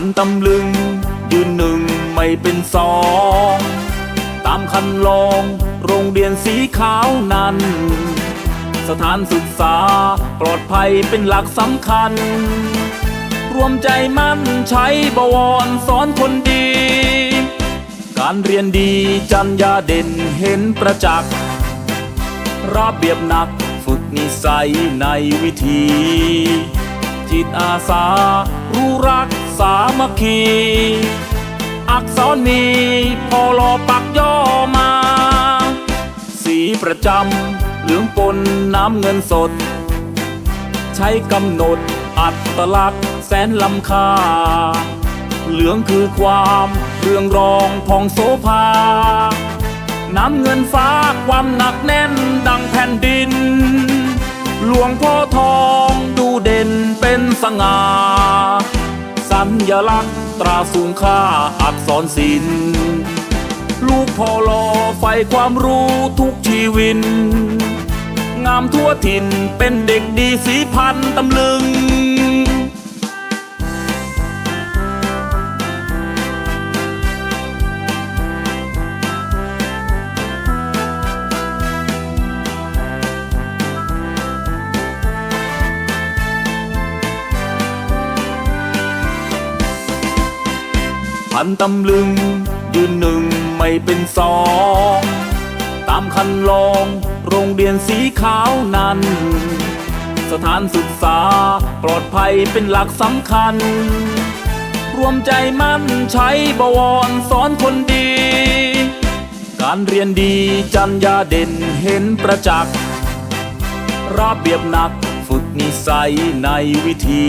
พันตำลึง ยืนหนึ่งไม่เป็นสอง ตามคันลองโรงเรียนสีขาวนั้น สถานศึกษาปลอดภัยเป็นหลักสำคัญ รวมใจมั่นใช้บวรสอนคนดี การเรียนดีจัญญาเด่นเห็นประจักษ์ระเบียบหนักฝึกนิสัยในวิธี จิตอาสารู้รัก สามัคคี อักษรมีพอลอปักย่อมา สีประจำเหลืองปนน้ำเงินสด ใช้กำหนดอัตลักษณ์แสนล้ำค่า เหลืองคือความเรืองรองพองโสภา น้ำเงินฟ้าความหนักแน่นดังแผ่นดิน หลวงพ่อทองดูเด่นเป็นสง่า ญลักษณ์ตราสูงค่าอักษรศิลป์ลูกพ่อลอไฟความรู้ทุกชีวิน งามทั่วถิ่นเป็นเด็กดีสีพันตำลึง พันตำลึง ยืนหนึ่งไม่เป็นสอง ตามคันลองโรงเรียนสีขาวนั้น สถานศึกษาปลอดภัยเป็นหลักสำคัญ รวมใจมั่นใช้บวรสอนคนดี การเรียนดีจัญญาเด่นเห็นประจักษ์ระเบียบหนักฝึกนิสัยในวิธี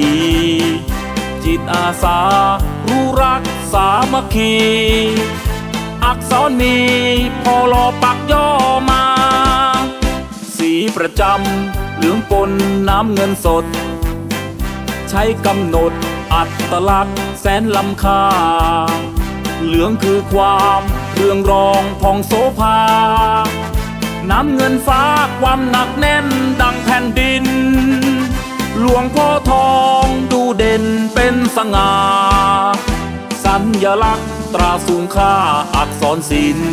จิตอาสา รู้รักสามัคคี อักษรมีพอลอปักย่อมา สีประจำเหลืองปนน้ำเงินสด ใช้กำหนดอัตลักษณ์แสนล้ำค่า เหลืองคือความเรืองรองพองโสภา น้ำเงินฟ้าความหนักแน่นดังแผ่นดิน หลวงพ่อทอง สง่าสัญลักษณ์ตราสูงค่าอักษรศิลป์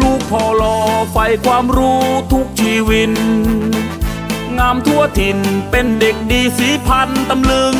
ลูกพ่อลอไฟความรู้ทุกชีวิน งามทั่วถิ่นเป็นเด็กดีสีพันตำลึง